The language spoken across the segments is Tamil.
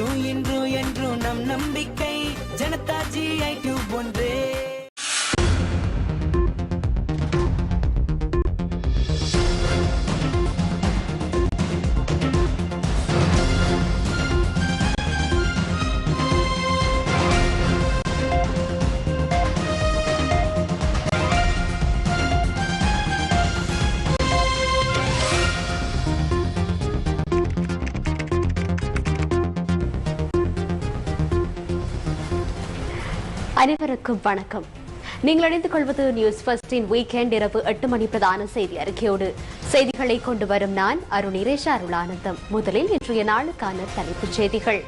நேற்றும் இன்றும் என்றும் நம் நம்பிக்கை. ஜனதா ஐ அனைவருக்கும் வணக்கம். நீங்கள் இணைந்து கொள்வது நியூஸ் ஃபர்ஸ்டின் வீக்கெண்ட் இரவு எட்டு மணி பிரதான செய்தி அறிக்கையோடு. செய்திகளை கொண்டு வரும் நான் அருணிரேஷ அருளானந்தம். முதலில் இன்றைய நாளுக்கான தலைப்புச் செய்திகள்.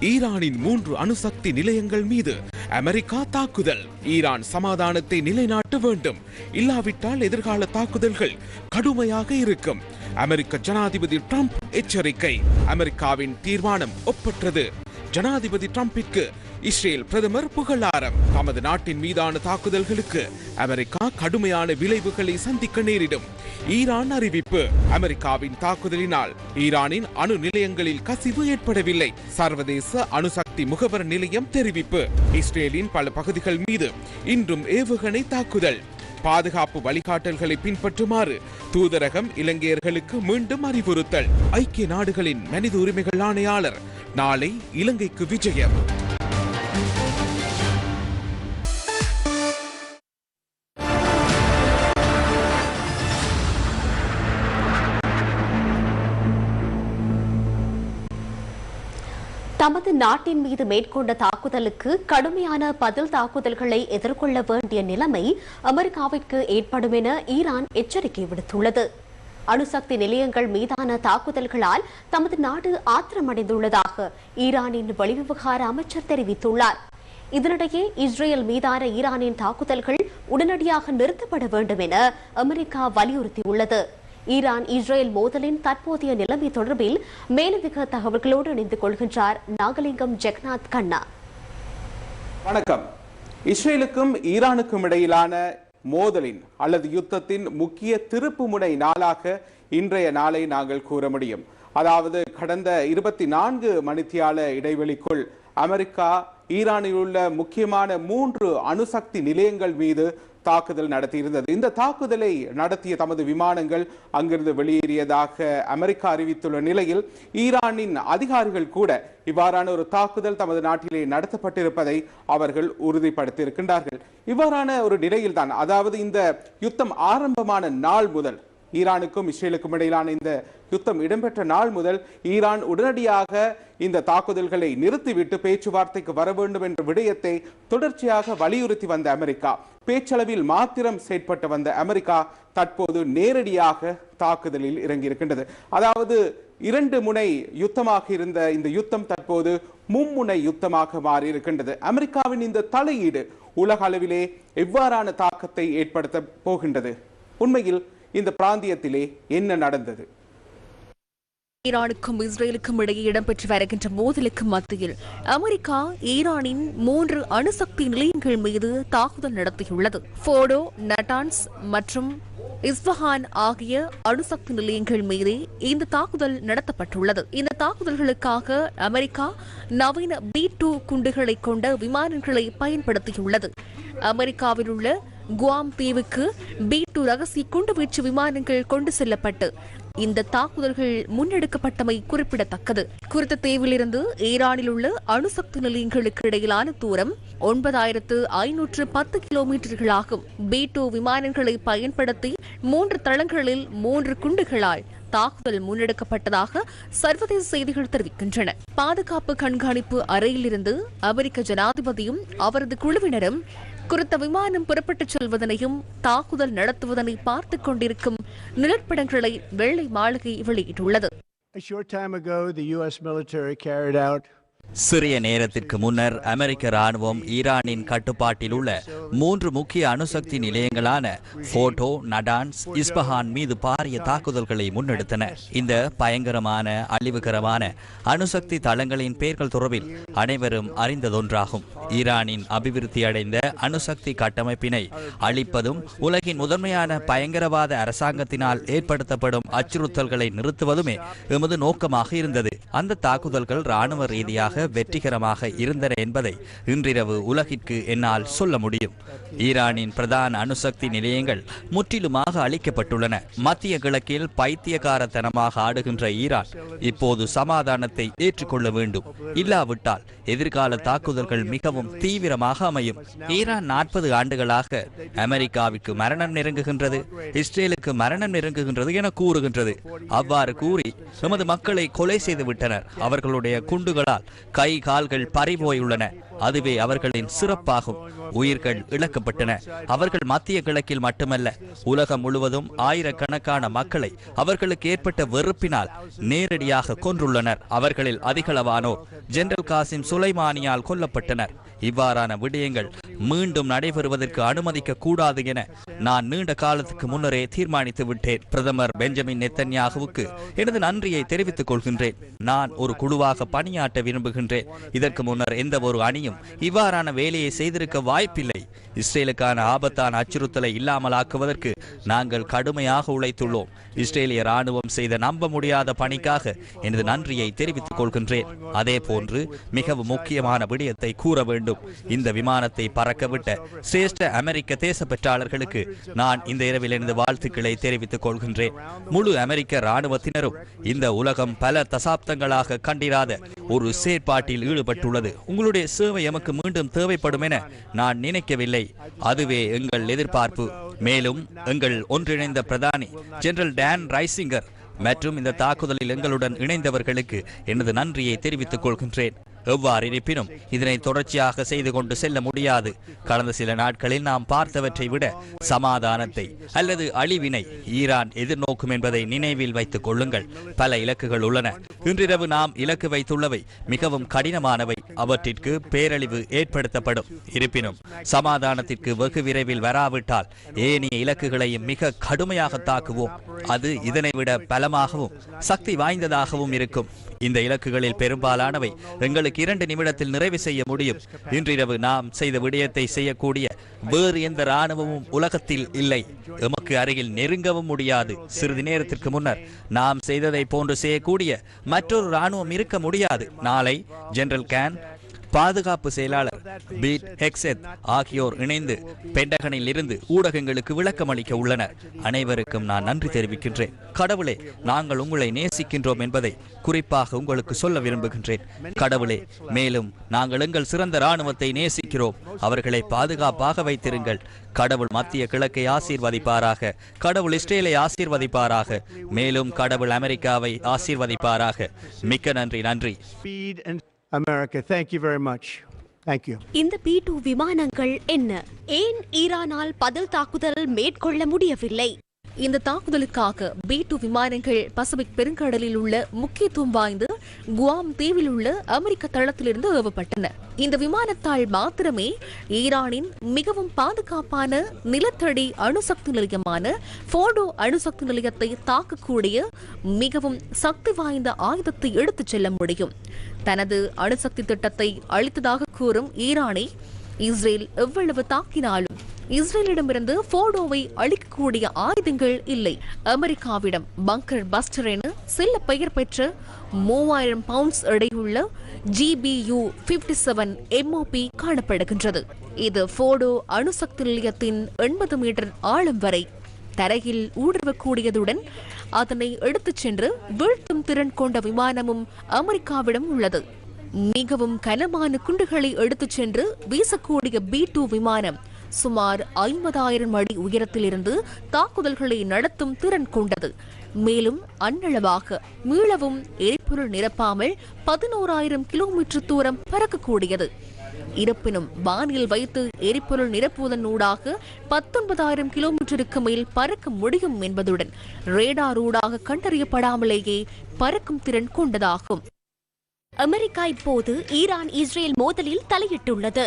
ஈரானின் மூன்று அணுசக்தி நிலையங்கள் மீது அமெரிக்கா தாக்குதல். ஈரான் சமாதானத்தை நிலைநாட்ட வேண்டும். இல்லாவிட்டால் எதிர்கால தாக்குதல்கள் கடுமையாக இருக்கும். அமெரிக்க ஜனாதிபதி ட்ரம்ப் எச்சரிக்கை. அமெரிக்காவின் தீர்மானம் ஒப்பற்றது. ஜனாதிபதி டிரம்பிற்கு இஸ்ரேல் பிரதமர் புகழாரம். தமது நாட்டின் மீதான தாக்குதல்களுக்கு அமெரிக்கா கடுமையான விளைவுகளை சந்திக்க நேரிடும். ஈரான் அறிவிப்பு. அமெரிக்காவின் தாக்குதலினால் ஈரானின் அணு நிலையங்களில் கசிவு ஏற்படவில்லை. சர்வதேச அணுசக்தி முகவர் நிலையம் தெரிவிப்பு. இஸ்ரேலின் பல பகுதிகள் மீது இன்றும் ஏவுகணை தாக்குதல். பாதுகாப்பு வழிகாட்டல்களை பின்பற்றுமாறு தூதரகம் இலங்கையர்களுக்கு மீண்டும் அறிவுறுத்தல். ஐக்கிய நாடுகளின் மனித உரிமைகள் ஆணையாளர் நாளை இலங்கைக்கு விஜயம். தமது நாட்டின் மீது மேற்கொண்ட தாக்குதலுக்கு கடுமையான பதில் தாக்குதல்களை எதிர்கொள்ள வேண்டிய நிலைமை அமெரிக்காவிற்கு ஏற்படும் என ஈரான் எச்சரிக்கை விடுத்துள்ளது. அணுசக்தி நிலையங்கள் மீதான தாக்குதல்களால் தமது நாடு ஆத்திரமடைந்துள்ளதாக ஈரானின் வெளிவிவகார அமைச்சர் தெரிவித்துள்ளார். இதனிடையே இஸ்ரேல் மீதான ஈரானின் தாக்குதல்கள் உடனடியாக நிறுத்தப்பட வேண்டும் என அமெரிக்கா வலியுறுத்தியுள்ளது. ஈரான் இஸ்ரேல் மோதலின் தற்போதைய நிலைமை தொடர்பில் மேலதிக தகவல்களோடு இணைந்து கொள்கின்றார் நாகலிங்கம் ஜெகநாத் கண்ணா. வணக்கம். இஸ்ரேலுக்கும் ஈரானுக்கும் இடையிலான மோதலின் அல்லது யுத்தத்தின் முக்கிய திருப்பு முனை நாளாக இன்றைய நாளை நாங்கள் கூற முடியும். அதாவது கடந்த இருபத்தி நான்கு மணித்தியால இடைவெளிக்குள் அமெரிக்கா ஈரானில் உள்ள முக்கியமான மூன்று அணுசக்தி நிலையங்கள் மீது தாக்குதல் நடத்தியிருந்தது. இந்த தாக்குதலை நடத்திய தமது விமானங்கள் அங்கிருந்து வெளியேறியதாக அமெரிக்கா அறிவித்துள்ள நிலையில் ஈரானின் அதிகாரிகள் கூட இவ்வாறான ஒரு தாக்குதல் தமது நாட்டிலே நடத்தப்பட்டிருப்பதை அவர்கள் உறுதிப்படுத்தியிருக்கின்றார்கள். இவ்வாறான ஒரு நிலையில்தான் அதாவது இந்த யுத்தம் ஆரம்பமான நாள் முதல் ஈரானுக்கும் இஸ்ரேலுக்கும் இடையிலான இந்த யுத்தம் இடம்பெற்ற நாள் முதல் ஈரான் உடனடியாக இந்த தாக்குதல்களை நிறுத்திவிட்டு பேச்சுவார்த்தைக்கு வர வேண்டும் என்ற விடயத்தை தொடர்ச்சியாக வலியுறுத்தி வந்த அமெரிக்கா. பேச்சளவில் மாத்திரம் செயற்பட்டு வந்த அமெரிக்கா தற்போது நேரடியாக தாக்குதலில் இறங்கியிருக்கின்றது. அதாவது இரண்டு முனை யுத்தமாக இருந்த இந்த யுத்தம் தற்போது மும்முனை யுத்தமாக மாறி இருக்கின்றது அமெரிக்காவின் இந்த தலையீடு உலக அளவிலே எவ்வாறான தாக்கத்தை ஏற்படுத்த போகின்றது? உண்மையில் இந்த பிராந்தியத்திலே என்ன நடந்தது? ஈரானுக்கும் இஸ்ரேலுக்கும் இடையே இடம்பெற்று வருகின்ற மோதலுக்கு மத்தியில் அமெரிக்கா ஈரானின் மூன்று அணுசக்தி நிலையங்கள் மீது தாக்குதல் நடத்தியுள்ளது. போடோ நட்டான்ஸ் மற்றும் இஸ்பஹான் ஆகிய அணுசக்தி நிலையங்கள் மீதே இந்த தாக்குதல் நடத்தப்பட்டுள்ளது. இந்த தாக்குதல்களுக்காக அமெரிக்கா நவீன பி டூ குண்டுகளை கொண்ட விமானங்களை பயன்படுத்தியுள்ளது. அமெரிக்காவில் உள்ள குவாம் தீவுக்கு பி டூ ரகசிய குண்டுவீச்சு விமானங்கள் கொண்டு செல்லப்பட்டு இந்த தாக்குதல்கள் முன்னெடுக்கப்பட்டமை குறிப்பிடத்தக்கது. குறித்த தீவிலிருந்து ஈரானில் உள்ள அணுசக்தி நிலையங்களுக்கு இடையிலான தூரம் ஒன்பதாயிரத்து ஐநூற்று பத்து கிலோமீட்டர்களாகும். பி டூ விமானங்களை பயன்படுத்தி மூன்று தளங்களில் மூன்று குண்டுகளால் தாக்குதல் முன்னெடுக்கப்பட்டதாக சர்வதேச செய்திகள் தெரிவிக்கின்றன. பாதுகாப்பு கண்காணிப்பு அறையிலிருந்து அமெரிக்க ஜனாதிபதியும் அவரது குழுவினரும் குறித்த விமானம் புறப்பட்டுச் செல்வதனையும் தாக்குதல் நடத்துவதனை பார்த்துக் கொண்டிருக்கும் நிழற்படங்களை வெள்ளை மாளிகை வெளியிட்டுள்ளது A short time ago, the U.S. military carried out சிறிய நேரத்திற்கு முன்னர் அமெரிக்க ராணுவம் ஈரானின் கட்டுப்பாட்டில் உள்ள மூன்று முக்கிய அணுசக்தி நிலையங்களான போட்டோ நடான்ஸ் இஸ்பஹான் மீது பாரிய தாக்குதல்களை முன்னெடுத்தன. இந்த பயங்கரமான அழிவுகரமான அணுசக்தி தளங்களின் பெயர்கள் தொடர்பில் அனைவரும் அறிந்ததொன்றாகும். ஈரானின் அபிவிருத்தி அடைந்த அணுசக்தி கட்டமைப்பினை அழிப்பதும் உலகின் முதன்மையான பயங்கரவாத அரசாங்கத்தினால் ஏற்படுத்தப்படும் அச்சுறுத்தல்களை நிறுத்துவதுமே எமது நோக்கமாக இருந்தது. அந்த தாக்குதல்கள் ராணுவ ரீதியாக வெற்றிகரமாக இருந்தன என்பதை இன்றிரவு உலகிற்கு என்னால் சொல்ல முடியும். ஈரானின் பிரதான அணுசக்தி நிலையங்கள் முற்றிலுமாக அழிக்கப்பட்டுள்ளன. மத்திய கிழக்கில் பைத்தியகாரத்தனமாக ஆடுகின்ற ஈரான் இப்போது சமாதானத்தை ஏற்றுக்கொள்ள வேண்டும். இல்லாவிட்டால் எதிர்கால தாக்குதல்கள் மிகவும் தீவிரமாக அமையும். ஈரான் நாற்பது ஆண்டுகளாக அமெரிக்காவிற்கு மரணம் நெருங்குகின்றது இஸ்ரேலுக்கு மரணம் நெருங்குகின்றது என கூறுகின்றது. அவ்வாறு கூறி எமது மக்களை கொலை செய்து விட்டனர் அவர்களுடைய குண்டுகளால் கை கால்கள் பறிபோயுள்ளன. அதுவே அவர்களின் சிறப்பாகும். உயிர்கள் இழக்கப்பட்டன. அவர்கள் மத்திய கிழக்கில் மட்டுமல்ல உலகம் முழுவதும் ஆயிரக்கணக்கான மக்களை அவர்களுக்கு ஏற்பட்ட வெறுப்பினால் நேரடியாக கொன்றுள்ளனர். அவர்களில் அதிகளவானோர் ஜெனரல் காசிம் சுலைமானியால் கொல்லப்பட்டனர். இவ்வாறான விடயங்கள் மீண்டும் நடைபெறுவதற்கு அனுமதிக்க கூடாது என நான் நீண்ட காலத்துக்கு முன்னரே தீர்மானித்து விட்டேன். பிரதமர் பெஞ்சமின் நெத்தன்யாகுவுக்கு எனது நன்றியை தெரிவித்துக் கொள்கின்றேன். நான் ஒரு குழுவாக பணியாற்ற விரும்புகின்றேன். இதற்கு முன்னர் எந்த ஒரு அணியும் இவ்வாறான வேலையை செய்திருக்க வாய்ப்பில்லை. இஸ்ரேலுக்கான ஆபத்தான அச்சுறுத்தலை இல்லாமலாக்குவதற்கு நாங்கள் கடுமையாக உழைத்துள்ளோம். இஸ்ரேலிய ராணுவம் செய்த நம்ப முடியாத பணிக்காக எனது நன்றியை தெரிவித்துக் கொள்கின்றேன். அதே போன்று மிகவும் முக்கியமான விடயத்தை கூற வேண்டும். இந்த விமானத்தை பறக்கவிட்ட சிரேஷ்ட அமெரிக்க தேச பெற்றாளர்களுக்கு நான் இந்த இரவில் எனது வாழ்த்துக்களை தெரிவித்துக் கொள்கின்றேன். முழு அமெரிக்க ராணுவத்தினரும் இந்த உலகம் பல தசாப்தங்களாக கண்டிராத ஒரு செயற்பாட்டில் ஈடுபட்டுள்ளது. உங்களுடைய சேவை எமக்கு மீண்டும் தேவைப்படும் என நான் நினைக்கவில்லை. அதுவே எங்கள் எதிர்பார்ப்பு. மேலும் எங்கள் ஒன்றிணைந்த பிரதானி ஜெனரல் டேன் ரைசிங்கர் மற்றும் இந்த தாக்குதலில் எங்களுடன் இணைந்தவர்களுக்கு எனது நன்றியை தெரிவித்துக் கொள்கின்றேன். எவ்வாறு இருப்பினும் இதனை தொடர்ச்சியாக செய்து கொண்டு செல்ல முடியாது. கடந்த சில நாட்களில் நாம் பார்த்தவற்றை விட சமாதானத்தை அல்லது அழிவினை ஈரான் எதிர்நோக்கும் என்பதை நினைவில் வைத்துக் கொள்ளுங்கள். பல இலக்குகள் உள்ளன. இன்றிரவு நாம் இலக்கு வைத்துள்ளவை மிகவும் கடினமானவை. அவற்றிற்கு பேரழிவு ஏற்படுத்தப்படும். இருப்பினும் சமாதானத்திற்கு வெகு விரைவில் வராவிட்டால் ஏனைய இலக்குகளையும் மிக கடுமையாக தாக்குவோம். அது இதனை விட பலமாகவும் சக்தி வாய்ந்ததாகவும் இருக்கும். இந்த இலக்குகளில் பெரும்பாலானவை எங்களுக்கு இரண்டு நிமிடத்தில் நிறைவு செய்ய முடியும். இன்றிரவு நாம் செய்த விடயத்தை செய்யக்கூடிய வேறு எந்த ராணுவமும் உலகத்தில் இல்லை. எமக்கு அருகில் நெருங்கவும் முடியாது. சிறிது நேரத்திற்கு முன்னர் நாம் செய்ததை போன்று செய்யக்கூடிய மற்றொரு ராணுவம் இருக்க முடியாது. நாளை ஜெனரல் கேன் பாதுகாப்பு செயலாளர் பீட் ஹெக்ஸெத் ஆகியோர் இணைந்து பெண்டகனில் இருந்து ஊடகங்களுக்கு விளக்கம் அளிக்க உள்ளனர். அனைவருக்கும் நான் நன்றி தெரிவிக்கின்றேன். கடவுளே நாங்கள் உங்களை நேசிக்கின்றோம் என்பதை குறிப்பாக உங்களுக்கு சொல்ல விரும்புகின்றேன். கடவுளே மேலும் நாங்கள் எங்கள் சிறந்த ராணுவத்தை நேசிக்கிறோம். அவர்களை பாதுகாப்பாக வைத்திருங்கள். கடவுள் மத்திய கிழக்கை ஆசீர்வதிப்பாராக. கடவுள் இஸ்ரேலை ஆசீர்வதிப்பாராக. மேலும் கடவுள் அமெரிக்காவை ஆசீர்வதிப்பாராக. மிக்க நன்றி நன்றி. America. Thank you very much. Thank you. இந்த பி டூ விமானங்கள் என்ன ஏன் ஈரானால் பதில் தாக்குதல் மேற்கொள்ள முடியவில்லை இந்த தாக்குதலுக்காக பி டூ விமானங்கள் பசிபிக் பெருங்கடலில் உள்ள முக்கியத்துவம் வாய்ந்த குவாம் தீவில் உள்ள அமெரிக்க தளத்திலிருந்து ஏவப்பட்டன இந்த விமானத்தால் மாத்திரமே ஈரானின் மிகவும் பாதுகாப்பான நிலத்தடி அணுசக்தி நிலையமான போடோ அணுசக்தி நிலையத்தை தாக்கக்கூடிய மிகவும் சக்தி வாய்ந்த ஆயுதத்தை எடுத்துச் செல்ல முடியும் தனது அணுசக்தி திட்டத்தை அளித்ததாக கூறும் ஈரானை இஸ்ரேல் எவ்வளவு தாக்கினாலும் இஸ்ரேலிடமிருந்து போடோவை அளிக்கக்கூடிய ஆயுதங்கள் இல்லை. அமெரிக்காவிடம் பங்கர் பஸ்டர் என செல்ல பெயர் பெற்ற மூவாயிரம் பவுண்ட்ஸ் எடையுள்ள ஜிபியு பிப்டி செவன் எம்ஓபி காணப்படுகின்றது. இது போடோ அணுசக்தி நிலையத்தின் எண்பது மீட்டர் ஆழம் வரை தரையில் ஊடுருவக்கூடியதுடன் அதனை எடுத்துச் சென்று வீழ்த்தும் திறன் கொண்ட விமானமும் அமெரிக்காவிடம் உள்ளது. மிகவும் கனமான குண்டுகளை எடுத்துச் சென்று வீசக்கூடிய பி டூ விமானம் சுமார் ஐம்பதாயிரம் அடி உயரத்திலிருந்து தாக்குதல்களை நடத்தும் திறன் கொண்டது. மேலும் அன்னளவாக மீளவும் எரிபொருள் நிரப்பாமல் பதினோராயிரம் கிலோமீட்டர் தூரம் பறக்கக்கூடியது. இருப்பினும் வானில் வைத்து எரிபொருள் நிரப்புவதன் ஊடாக பத்தொன்பதாயிரம் கிலோமீட்டருக்கு மேல் பறக்க முடியும் என்பதுடன் ரேடார் ஊடாக கண்டறியப்படாமலேயே பறக்கும் திறன் கொண்டதாகும். அமெரிக்கா இப்போது ஈரான் இஸ்ரேல் மோதலில் தலையிட்டுள்ளது.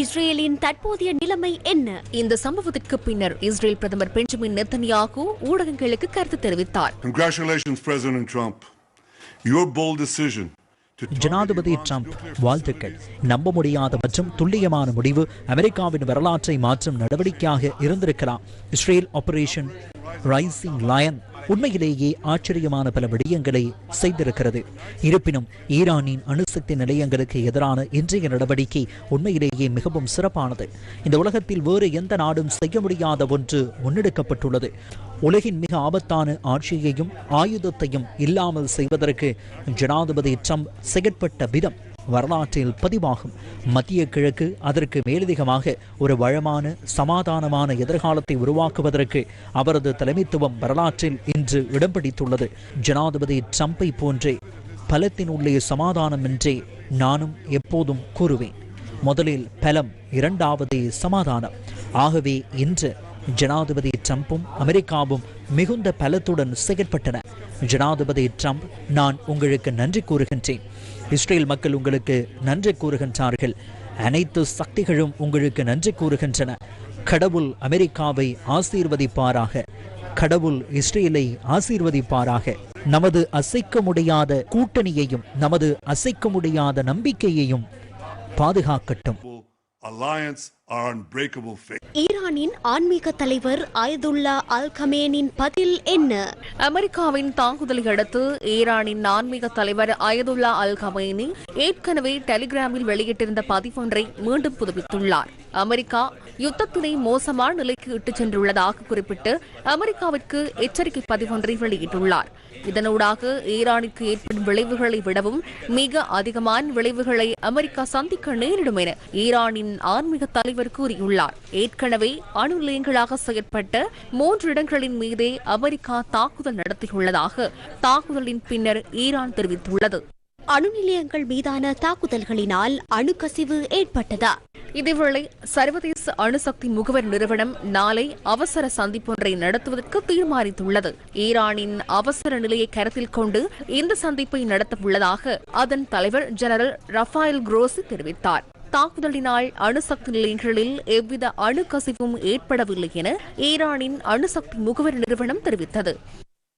இஸ்ரேலின் தற்போதைய நிலைமை என்ன? இந்த சம்பவத்திற்கு பின்னர் இஸ்ரேல் பிரதமர் பெஞ்சமின் நெத்தன்யாகு ஊடகங்களுக்கு கருத்து தெரிவித்தார். Congratulations, President Trump. Your bold decision ஜனாதிபதி ட்ரம்ப் வாழ்த்துக்கள். நம்ப முடியாத மற்றும் துல்லியமான முடிவு அமெரிக்காவின் வரலாற்றை மாற்றும் நடவடிக்கையாக இருந்திருக்கலாம். இஸ்ரேல் ஆபரேஷன் ரைசிங் லயன் உண்மையிலேயே ஆச்சரியமான பல விடயங்களை செய்திருக்கிறது. இருப்பினும் ஈரானின் அணுசக்தி நிலையங்களுக்கு எதிரான இன்றைய நடவடிக்கை உண்மையிலேயே மிகவும் சிறப்பானது. இந்த உலகத்தில் வேறு எந்த நாடும் செய்ய முடியாத ஒன்று முன்னெடுக்கப்பட்டுள்ளது. உலகின் மிக ஆபத்தான ஆட்சியையும் ஆயுதத்தையும் இல்லாமல் செய்வதற்கு ஜனாதிபதி ட்ரம்ப் செயற்பட்ட விதம் வரலாற்றில் பதிவாகும். மத்திய கிழக்கு அதற்கு மேலதிகமாக ஒரு வளமான சமாதானமான எதிர்காலத்தை உருவாக்குவதற்கு அவரது தலைமைத்துவம் வரலாற்றில் இன்று இடம் பிடித்துள்ளது. ஜனாதிபதி ட்ரம்பை போன்றே பலத்தின் உள்ளே சமாதானம் என்றே நானும் எப்போதும் கூறுவேன். முதலில் பலம் இரண்டாவது சமாதானம். ஆகவே இன்று ஜனாதிபதி ட்ரம்ப்பும் அமெரிக்காவும் மிகுந்த பலத்துடன் செயற்பட்டன. ஜனாதிபதி ட்ரம்ப் நான் உங்களுக்கு நன்றி கூறுகின்றேன். இஸ்ரேல் மக்கள் உங்களுக்கு நன்றி கூறுகின்றார்கள். அனைத்து சக்திகளும் உங்களுக்கு நன்றி கூறுகின்றன. கடவுள் அமெரிக்காவை ஆசீர்வதிப்பாராக. கடவுள் இஸ்ரேலை ஆசீர்வதிப்பாராக. நமது அசைக்க முடியாத கூட்டணியையும் நமது அசைக்க முடியாத நம்பிக்கையையும் பாதுகாக்கட்டும். ஈரானின் ஆன்மீக தலைவர் அயதுல்லா அல் கமேனின் பதில் என்ன? அமெரிக்காவின் தாக்குதலை அடுத்து ஈரானின் ஆன்மீக தலைவர் அயதுல்லா அல் கமேனி ஏற்கனவே டெலிகிராமில் வெளியிட்டிருந்த பதிவொன்றை மீண்டும் புதுப்பித்துள்ளார். அமெரிக்கா யுத்தத்தினை மோசமான நிலைக்கு இட்டுச் சென்றுள்ளதாக குறிப்பிட்டு அமெரிக்காவிற்கு எச்சரிக்கை பதிவொன்றை வெளியிட்டுள்ளார். இதனூடாக ஈரானுக்கு ஏற்படும் விளைவுகளை விடவும் மிக அதிகமான விளைவுகளை அமெரிக்கா சந்திக்க நேரிடும் என ஈரானின் ஆன்மீக தலைவர் கூறியுள்ளார். ஏற்கனவே அணு நிலையங்களாக செயற்பட்ட மூன்று இடங்களின் மீதே அமெரிக்கா தாக்குதல் நடத்தியுள்ளதாக தாக்குதலின் பின்னர் ஈரான் தெரிவித்துள்ளது. அணு நிலையங்கள் மீதான தாக்குதல்களினால் அணுக்கசிவு ஏற்பட்டதா? இதேவேளை சர்வதேச அணுசக்தி முகவர் நிறுவனம் நாளை அவசர சந்திப்பொன்றை நடத்துவதற்கு தீர்மானித்துள்ளது. ஈரானின் அவசர நிலையை கருத்தில் கொண்டு இந்த சந்திப்பை நடத்தவுள்ளதாக அதன் தலைவர் ஜெனரல் ரஃபாயல் குரோசி தெரிவித்தார். தாக்குதலினால் அணுசக்தி நிலையங்களில் எவ்வித அணுக்கசிவும் ஏற்படவில்லை என ஈரானின் அணுசக்தி முகவர் நிறுவனம் தெரிவித்தது.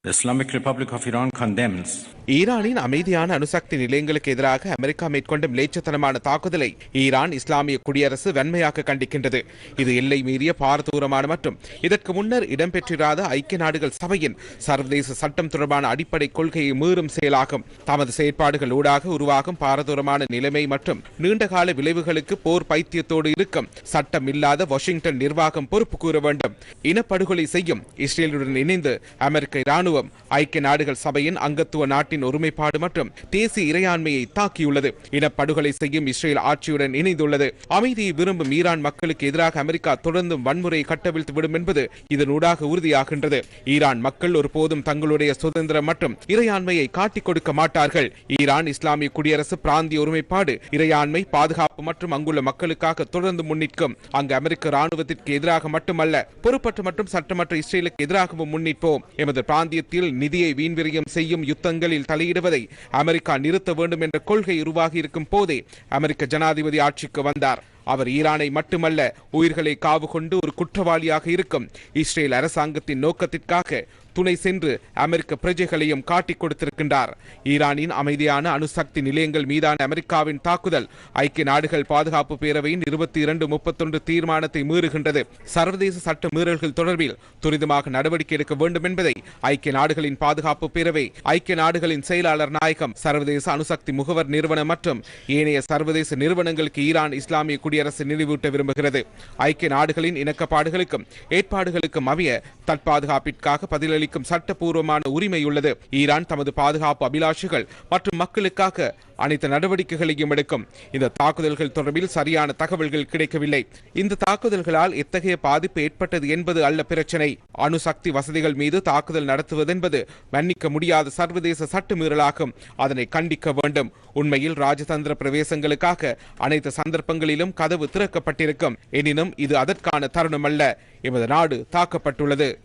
The Islamic Republic of Iran condemns ஈரானின் அமைதியான அணுசக்தி நிலையங்களுக்கு எதிராக அமெரிக்கா மேற்கொண்ட மிலேச்சத்தனமான தாக்குதலை ஈரான் இஸ்லாமிய குடியரசு வன்மையாக கண்டிக்கின்றது. இது எல்லை மீறிய பாரதூரமான மற்றும் இதற்கு முன்னர் இடம்பெற்றிராத ஐக்கிய நாடுகள் சபையின் சர்வதேச சட்டம் தொடர்பான அடிப்படை கொள்கையை மீறும் செயலாகும். தமது செயற்பாடுகள் ஊடாக உருவாகும் பாரதூரமான நிலைமை மற்றும் நீண்டகால விளைவுகளுக்கு போர் பைத்தியத்தோடு இருக்கும் சட்டம் இல்லாத வாஷிங்டன் நிர்வாகம் பொறுப்பு கூற வேண்டும். இனப்படுகொலை செய்யும் இஸ்ரேலுடன் இணைந்து அமெரிக்க இராணுவம் ஐக்கிய நாடுகள் சபையின் அங்கத்துவ நாட்டின் ஒருமைப்பாடு மற்றும் தேசிய இறையாண்மையை தாக்கியுள்ளது. இனப்படுகொலை செய்யும் இஸ்ரேல் ஆட்சியுடன் இணைந்துள்ளது. அமைதியை விரும்பும் ஈரான் மக்களுக்கு எதிராக அமெரிக்கா தொடர்ந்தும் வன்முறையை கட்டவிழ்த்து விடும் என்பது இதனூடாக உறுதியாகின்றது. ஈரான் மக்கள் ஒருபோதும் தங்களுடைய சுதந்திரம் மற்றும் இறையாண்மையை காட்டிக் கொடுக்க மாட்டார்கள். ஈரான் இஸ்லாமிய குடியரசு பிராந்திய ஒருமைப்பாடு இறையாண்மை பாதுகாப்பு மற்றும் அங்குள்ள மக்களுக்காக தொடர்ந்து முன்னிற்கும். அங்கு அமெரிக்க ராணுவத்திற்கு எதிராக மட்டுமல்ல பொறுப்பற்ற மற்றும் சட்டமற்ற இஸ்ரேலுக்கு எதிராகவும் முன்னிற்போம். எமது பிராந்தியத்தில் நிதியை வீண்விரியம் செய்யும் யுத்தங்களில் தலையிடுவதை அமெரிக்கா நிறுத்த வேண்டும் என்ற கொள்கை உருவாகி இருக்கும் போதே அமெரிக்க ஜனாதிபதி ஆட்சிக்கு வந்தார். அவர் ஈரானை மட்டுமல்ல உயிர்களை காவு கொண்டு ஒரு குற்றவாளியாக இருக்கும். இஸ்ரேல் அரசாங்கத்தின் நோக்கத்திற்காக துணை சென்று அமெரிக்க பிரஜைகளையும் காட்டிக் கொடுத்திருக்கின்றார். ஈரானின் அமைதியான அணுசக்தி நிலையங்கள் மீதான அமெரிக்காவின் தாக்குதல் ஐக்கிய நாடுகள் பாதுகாப்பு பேரவையின் இருபத்தி இரண்டு முப்பத்தொன்று தீர்மானத்தை மீறுகின்றது. சர்வதேச சட்ட மீறல்கள் தொடர்பில் துரிதமாக நடவடிக்கை எடுக்க வேண்டும் என்பதை ஐக்கிய நாடுகளின் பாதுகாப்பு பேரவை ஐக்கிய நாடுகளின் செயலாளர் நாயகம் சர்வதேச அணுசக்தி முகவர் நிறுவனம் மற்றும் ஏனைய சர்வதேச நிறுவனங்களுக்கு ஈரான் இஸ்லாமிய குடியரசு நினைவூட்ட விரும்புகிறது. ஐக்கிய நாடுகளின் இணக்கப்பாடுகளுக்கும் ஏற்பாடுகளுக்கும் அமைய தற்பாதுகாப்பிற்காக பதிலளிக்கும் சட்டப்பூர்வமான உரிமை உள்ளது ஈரான் தமது பாதுகாப்பு அபிலாஷிகள் மற்றும் மக்களுக்காக அனைத்து நடவடிக்கைகளையும் எடுக்கும். இந்த தாக்குதல்கள் தொடர்பில் சரியான தகவல்கள் கிடைக்கவில்லை. இந்த தாக்குதல்களால் எத்தகைய பாதிப்பு ஏற்பட்டது என்பது அல்ல பிரச்சனை. அணுசக்தி வசதிகள் மீது தாக்குதல் நடத்துவதென்பது மன்னிக்க முடியாத சர்வதேச சட்டமீறலாகும் அதனை கண்டிக்க வேண்டும். உண்மையில் ராஜதந்திர பிரவேசங்களுக்காக அனைத்து சந்தர்ப்பங்களிலும் கதவு திறக்கப்பட்டிருக்கும். எனினும் இது அதற்கான தருணம் அல்ல. எமது நாடு தாக்கப்பட்டுள்ளது.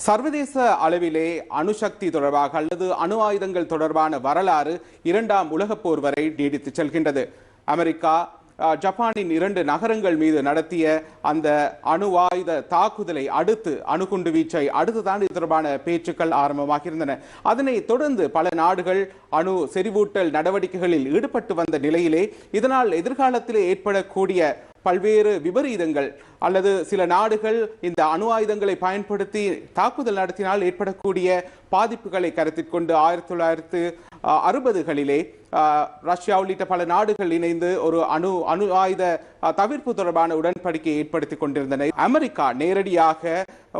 சர்வதேச அளவிலே அணுசக்தி தொடர்பாக அல்லது அணு ஆயுதங்கள் தொடர்பான வரலாறு இரண்டாம் உலகப் போர் வரை நீடித்து செல்கின்றது. அமெரிக்கா ஜப்பானின் இரண்டு நகரங்கள் மீது நடத்திய அந்த அணு ஆயுத தாக்குதலை அடுத்து அணுகுண்டு வீச்சை அடுத்துதான் இது தொடர்பான பேச்சுக்கள் ஆரம்பமாகியிருந்தன. அதனை தொடர்ந்து பல நாடுகள் அணு செறிவூட்டல் நடவடிக்கைகளில் ஈடுபட்டு வந்த நிலையிலே இதனால் எதிர்காலத்திலே ஏற்படக்கூடிய பல்வேறு விபரீதங்கள் அல்லது சில நாடுகள் இந்த அணு ஆயுதங்களை பயன்படுத்தி தாக்குதல் நடத்தினால் ஏற்படக்கூடிய பாதிப்புகளை கருத்தில் கொண்டு ஆயிரத்தி தொள்ளாயிரத்து அறுபதுகளிலே ரஷ்யா உள்ளிட்ட பல நாடுகள் இணைந்து ஒரு அணு அணு ஆயுத தவிர்ப்பு தொடர்பான உடன்படிக்கையை ஏற்படுத்தி கொண்டிருந்தன. அமெரிக்கா நேரடியாக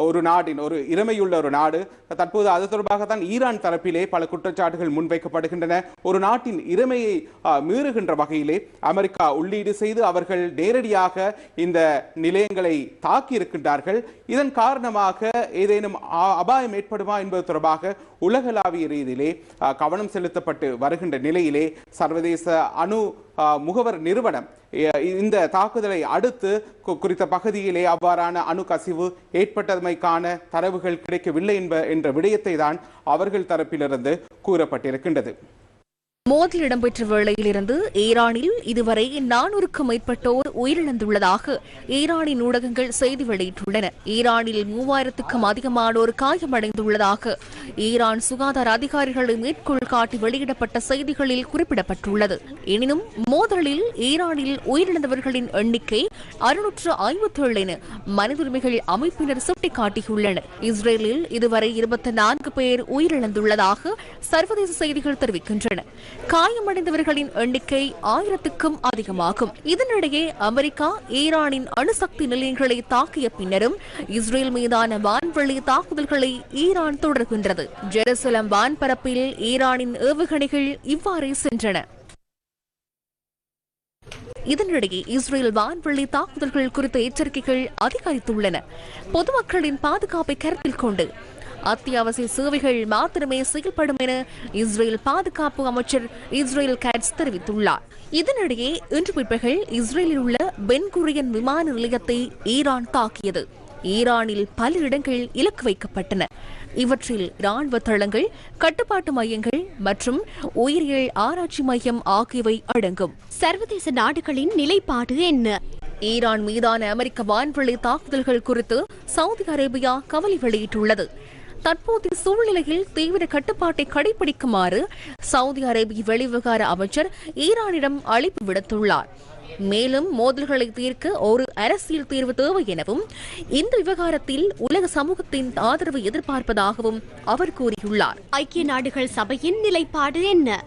ஒரு நாட்டின் ஒரு இறமையுள்ள ஒரு நாடு. தற்போது அது தொடர்பாக தான் ஈரான் தரப்பிலே பல குற்றச்சாட்டுகள் முன்வைக்கப்படுகின்றன. ஒரு நாட்டின் இறமையை மீறுகின்ற வகையிலே அமெரிக்கா உள்ளீடு செய்து அவர்கள் நேரடியாக இந்த நிலையங்களை தாக்கி இருக்கின்றார்கள் இதன் காரணமாக ஏதேனும் அபாயம் ஏற்படுமா என்பது தொடர்பாக உலகளாவிய ரீதியிலே கவனம் செலுத்தப்பட்டு வருகின்ற நிலையிலே சர்வதேச அணு முகவர் நிறுவனம். இந்த தாக்குதலை அடுத்து குறித்த பகுதியிலே அவ்வாறான அணு கசிவு ஏற்பட்டமைக்கான தரவுகள் கிடைக்கவில்லை என்ப என்ற விடயத்தை தான் அவர்கள் தரப்பிலிருந்து கூறப்பட்டிருக்கின்றது. மோதல் இடம்பெற்ற வேளையிலிருந்து ஈரானில் இதுவரை நானூறுக்கும் மேற்பட்டோர் உயிரிழந்துள்ளதாக ஈரானின் ஊடகங்கள் செய்தி வெளியிட்டுள்ளன. ஈரானில் மூவாயிரத்துக்கும் அதிகமானோர் காயமடைந்துள்ளதாக ஈரான் சுகாதார அதிகாரிகளை மேற்கோள் காட்டி வெளியிடப்பட்ட செய்திகளில் குறிப்பிடப்பட்டுள்ளது. எனினும் மோதலில் ஈரானில் உயிரிழந்தவர்களின் எண்ணிக்கை அறுநூற்று ஐம்பத்தேழு என மனித உரிமைகள் அமைப்பினர் சுட்டிக்காட்டியுள்ளனர். இஸ்ரேலில் இதுவரை இருபத்தி நான்கு பேர் உயிரிழந்துள்ளதாக சர்வதேச செய்திகள் தெரிவிக்கின்றன. காயமடைந்தவர்களின் எண்ணிக்கை ஆயிரத்துக்கும் அதிகமாகும். இதனிடையே அமெரிக்கா ஈரானின் அணுசக்தி நிலையங்களை தாக்கிய பின்னரும் இஸ்ரேல் மீதான வான்வெளி தாக்குதல்களை ஈரான் தொடர்கின்றது. ஜெருசலம் வான்பரப்பில் ஈரானின் ஏவுகணைகள் இவ்வாறே சென்றன. இதனிடையே இஸ்ரேல் வான்வெளி தாக்குதல்கள் குறித்த எச்சரிக்கைகள் அதிகரித்துள்ளன. பொதுமக்களின் பாதுகாப்பை கருத்தில் கொண்டு அத்தியாவசிய சேவைகள் மாத்திரமே செயல்படும் என இஸ்ரேல் பாதுகாப்பு அமைச்சர் இஸ்ரேல் கேட்ஸ் தெரிவித்துள்ளார். இதனிடையே இன்று பிற்பகல் இஸ்ரேலில் உள்ள பென்குரியன் விமான நிலையத்தை ஈரான் தாக்கியது. ஈரானில் பல இடங்கள் இலக்கு வைக்கப்பட்டன. இவற்றில் ராணுவ தளங்கள் கட்டுப்பாட்டு மையங்கள் மற்றும் உயிரியல் ஆராய்ச்சி மையம் ஆகியவை அடங்கும். சர்வதேச நாடுகளின் நிலைப்பாடு என்ன? ஈரான் மீதான அமெரிக்க வான்வெளி தாக்குதல்கள் குறித்து சவுதி அரேபியா கவலை வெளியிட்டுள்ளது. தற்போதைய சூழ்நிலையில் தீவிர கட்டுப்பாட்டை கடைபிடிக்குமாறு சவுதி அரேபிய வெளிவிவகார அமைச்சர் ஈரானிடம் அழைப்பு விடுத்துள்ளார். மேலும் மோதல்களை தீர்க்க ஒரு அரசியல் தீர்வு தேவை எனவும் இந்த விவகாரத்தில் உலக சமூகத்தின் ஆதரவு எதிர்பார்ப்பதாகவும் அவர் கூறியுள்ளார். ஐக்கிய நாடுகள் சபையின் நிலைப்பாடு என்ன?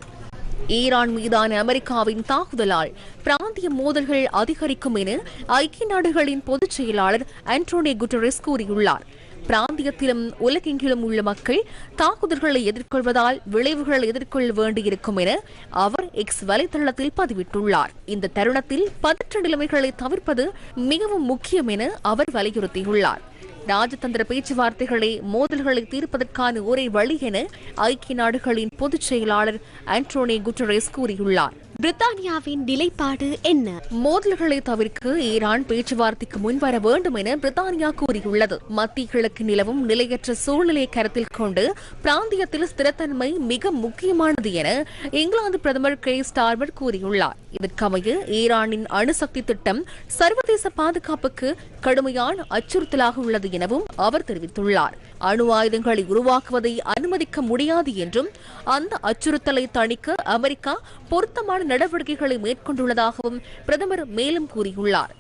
ஈரான் மீதான அமெரிக்காவின் தாக்குதலால் பிராந்திய மோதல்கள் அதிகரிக்கும் என ஐக்கிய நாடுகளின் பொதுச் செயலாளர் ஆண்டோனி குட்டரஸ் கூறியுள்ளார். பிராந்தியத்திலும் உலகெங்கிலும் உள்ள மக்கள் தாக்குதல்களை எதிர்கொள்வதால் விளைவுகளை எதிர்கொள்ள வேண்டியிருக்கும் என அவர் எக்ஸ் வலைதளத்தில் பதிவிட்டுள்ளார். இந்த தருணத்தில் பதற்ற நிலைமைகளை தவிர்ப்பது மிகவும் முக்கியம் என அவர் வலியுறுத்தியுள்ளார். ராஜதந்திர பேச்சுவார்த்தைகளை மோதல்களை தீர்ப்பதற்கான ஒரே வழி என ஐக்கிய நாடுகளின் பொதுச் செயலாளர் ஆண்டோனி குட்டரேஸ் கூறியுள்ளார். பிரித்தானியாவின் நிலைப்பாடு என்ன? மோதல்களை தவிர்க்க ஈரான் பேச்சுவார்த்தைக்கு முன்வர வேண்டும் என பிரித்தானியா கூறியுள்ளது. மத்திய கிழக்கு நிலவும் நிலையற்ற சூழ்நிலையை கருத்தில் கொண்டு பிராந்தியத்தில் ஸ்திரத்தன்மை மிக முக்கியமானது என இங்கிலாந்து பிரதமர் கே. ஸ்டார்மர் கூறியுள்ளார். இதற்கமைய ஈரானின் அணுசக்தி திட்டம் சர்வதேச பாதுகாப்புக்கு கடுமையான அச்சுறுத்தலாக உள்ளது எனவும் அவர் தெரிவித்துள்ளார். அணு ஆயுதங்களை உருவாக்குவதை அனுமதிக்க முடியாது என்றும் அந்த அச்சுறுத்தலை தணிக்க அமெரிக்கா பொருத்தமான நடவடிக்கைகளை மேற்கொண்டுள்ளதாகவும் பிரதமர் மேலும் கூறியுள்ளார்.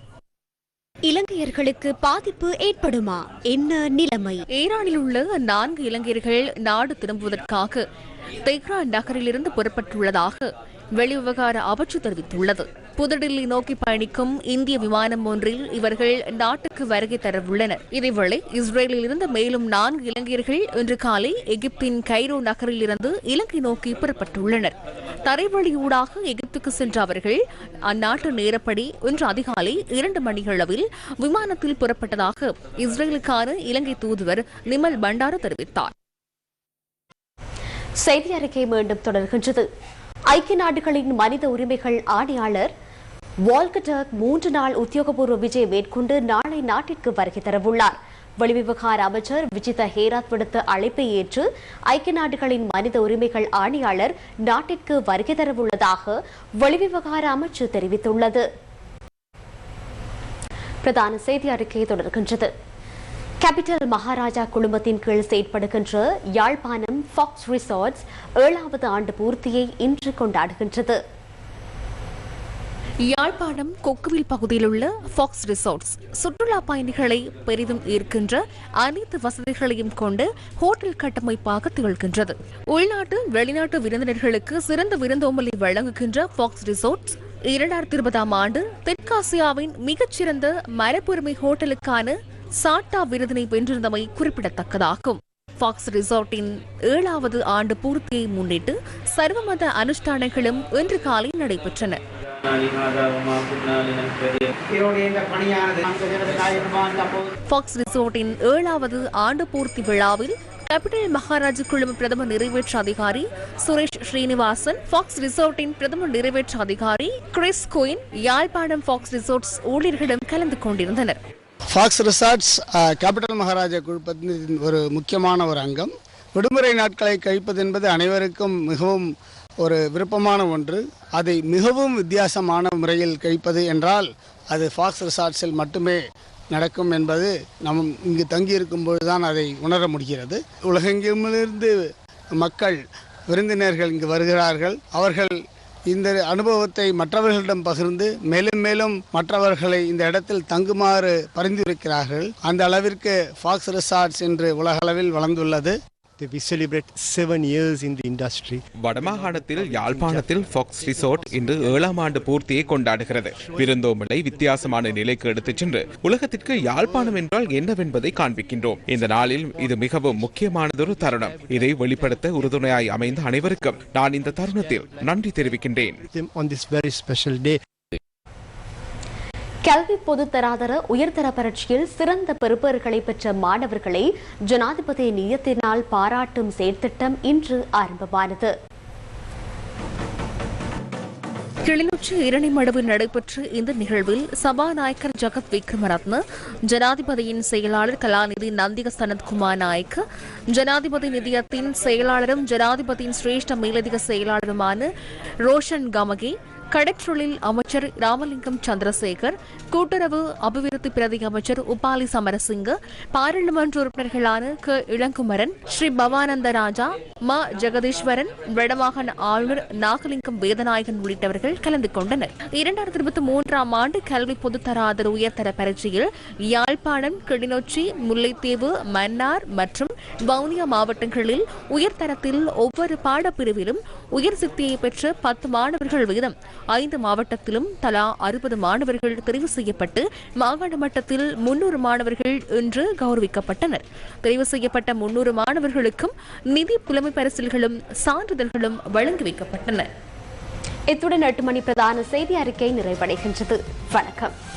இலங்கையர்களுக்கு பாதிப்பு ஏற்படுமா? என்ன நிலைமை? ஈரானில் உள்ள நான்கு இலங்கையர்கள் நாடு திரும்புவதற்காக தெஹ்ரான் நகரிலிருந்து புறப்பட்டுள்ளதாக வெளிவிவகார அமைச்சு தெரிவித்துள்ளது. புதுடில்லி நோக்கி பயணிக்கும் இந்திய விமானம் ஒன்றில் இவர்கள் நாட்டுக்கு வருகை தரவுள்ளனர். இதேவேளை இஸ்ரேலில் இருந்து மேலும் நான்கு இலங்கையர்கள் இன்று காலை எகிப்தின் கைரோ நகரில் இருந்து இலங்கை நோக்கி புறப்பட்டுள்ளனர். தரைவழியூடாக எகிப்துக்கு சென்ற அவர்கள் அந்நாட்டு நேரப்படி இன்று அதிகாலை இரண்டு மணியளவில் விமானத்தில் புறப்பட்டதாக இஸ்ரேலுக்கான இலங்கை தூதுவர் நிமல் பண்டார தெரிவித்தார். செய்தி அறிக்கை மீண்டும் தொடர்கின்றது. ஐக்கிய நாடுகளின் மனித உரிமைகள் ஆணையாளர் வால்கட்டர் மூன்று நாள் உத்தியோகபூர்வ விஜயம் மேற்கொண்டு நாளை நாட்டிற்கு வருகை தரவுள்ளார். வெளிவிவகார அமைச்சர் விஜித ஹேராத் விடுத்த அழைப்பை ஏற்று ஐக்கிய நாடுகளின் மனித உரிமைகள் ஆணையாளர் நாட்டிற்கு வருகை தரவுள்ளதாக வெளிவிவகார அமைச்சு தெரிவித்துள்ளது. பிரதான செய்தி அறிக்கை தொடர்கின்றது. கேபிட்டல் மகாராஜா குழுமத்தின் கீழ் செயற்படுகின்ற யாழ்ப்பாணம் ஃபாக்ஸ் ரிசார்ட்ஸ் ஏழாவது ஆண்டு பூர்த்தியை இன்று கொண்டாடுகின்றது. யாழ்ப்பாணம் கொக்குவில் பகுதியில் உள்ள ஃபாக்ஸ் ரிசார்ட்ஸ் சுற்றுலா பயணிகளை பெரிதும் ஈர்க்கின்ற அனைத்து வசதிகளையும் கொண்டு ஹோட்டல் கட்டமைப்பாக திகழ்கின்றது. உள்நாட்டு வெளிநாட்டு விருந்தினர்களுக்கு சிறந்த விருந்தோம்பலை வழங்குகின்ற ஃபாக்ஸ் ரிசார்ட்ஸ் இரண்டாயிரத்தி இருபதாம் ஆண்டு தெற்காசியாவின் மிகச்சிறந்த மரபுரிமை ஹோட்டலுக்கான சாட்டா விருதினை வென்றிருந்தமை குறிப்பிடத்தக்கதாகும். ஃபாக்ஸ் ரிசார்ட்டின் ஏழாவது ஆண்டு பூர்த்தியை முன்னிட்டு சர்வமத அனுஷ்டானங்களும் இன்று காலை நடைபெற்றன. ஃபாக்ஸ் ரிசார்ட்டின் ஏழாவது ஆண்டு பூர்த்தி விழாவில் கேபிட்டல் மகாராஜ் குழும பிரதம நிறைவேற்று அதிகாரி சுரேஷ் ஸ்ரீனிவாசன் ஃபாக்ஸ் ரிசார்ட்டின் பிரதம நிறைவேற்று அதிகாரி Chris Quinn Yazhpanam Fox Resorts ஊழியர்களிடம் கலந்து கொண்டிருந்தனர். ஃபாக்ஸ் ரிசார்ட்ஸ் கேபிட்டல் மகாராஜா குழுப்பத்தின் ஒரு முக்கியமான ஒரு அங்கம். விடுமுறை நாட்களை கழிப்பது என்பது அனைவருக்கும் மிகவும் ஒரு விருப்பமான ஒன்று. அதை மிகவும் வித்தியாசமான முறையில் கழிப்பது என்றால் அது ஃபாக்ஸ் ரிசார்ட்ஸில் மட்டுமே நடக்கும் என்பது நம் இங்கு தங்கியிருக்கும் பொழுதுதான் அதை உணர முடிகிறது. உலகெங்கிலுமிருந்து மக்கள் விருந்தினர்கள் இங்கு வருகிறார்கள். அவர்கள் இந்த அனுபவத்தை மற்றவர்களிடம் பகிர்ந்து மேலும் மேலும் மற்றவர்களை இந்த இடத்தில் தங்குமாறு பரிந்துரைக்கிறார்கள். அந்த அளவிற்கு ஃபாக்ஸ் ரிசார்ட்ஸ் இன்று உலகளவில் வளர்ந்துள்ளது. We celebrate seven years in the industry. வடமாகாணத்தில் யாழ்ப்பாணத்தில் ஃபாக்ஸ் ரிசோர்ட் இன்று ஏழாம் ஆண்டு பூர்த்தியை கொண்டாடுகிறது. விருந்தோம்பலை வித்தியாசமான நிலைக்கு எடுத்துச் சென்று உலகத்திற்கு யாழ்ப்பாணம் என்றால் என்னவென்பதை காண்பிக்கின்றோம். இந்த நாளில் இது மிகவும் முக்கியமானதொரு தருணம். இதை வெளிப்படுத்த உறுதுணையாய் அமைந்த அனைவருக்கும் நான் இந்த தருணத்தில் நன்றி தெரிவிக்கின்றேன். கல்வி பொதுத்தராதர உயர்தர பரீட்சையில் சிறந்த பெறுப்பர்களை பெற்ற மாணவர்களை ஜனாதிபதி நியத்தினால் பாராட்டும் செயற்திட்டம் இன்று ஆரம்பமானது. கிளிநொச்சி இரணிமடுவில் நடைபெற்ற இந்த நிகழ்வில் சபாநாயகர் ஜகத் விக்ரமரத்ன ஜனாதிபதியின் செயலாளர் கலாநிதி நந்திக சனத்குமார் நாயக் ஜனாதிபதி நிதியத்தின் செயலாளரும் ஜனாதிபதியின் சிரேஷ்ட மேலதிக செயலாளருமான ரோஷன் கமகி கடற்றொழில் அமைச்சர் ராமலிங்கம் சந்திரசேகர் கூட்டுறவு அபிவிருத்தி பிரதி அமைச்சர் உபாலி சமரசிங்க பாராளுமன்ற உறுப்பினர்களான க. இளங்குமரன் ஸ்ரீ பவானந்த ராஜா ம. ஜெகதீஸ்வரன் வடமாகாண ஆளுநர் நாகலிங்கம் வேதநாயகன் உள்ளிட்டவர்கள் கலந்து கொண்டனர். இரண்டாயிரத்தி இருபத்தி மூன்றாம் ஆண்டு கல்வி பொதுத்தராதர உயர்தர பரீட்சையில் யாழ்ப்பாணம் கிளிநொச்சி முல்லைத்தீவு மன்னார் மற்றும் வவுனியா மாவட்டங்களில் உயர்தரத்தில் ஒவ்வொரு பாடப்பிரிவிலும் உயர் சித்தியை பெற்ற பத்து மாணவர்கள் வீதம் ஐந்து மாவட்டத்திலும் தலா அறுபது மாணவர்கள் தெரிவு செய்யப்பட்டு மாகாண மட்டத்தில் முன்னூறு மாணவர்கள் இன்று கௌரவிக்கப்பட்டனர். தெரிவு செய்யப்பட்ட முன்னூறு மாணவர்களுக்கும் நிதி புலமை பரிசில்களும் சான்றிதழ்களும் வழங்கி வைக்கப்பட்டன. இத்துடன் எட்டு மணி பிரதான செய்தி அறிக்கை நிறைவடைகின்றது. வணக்கம்.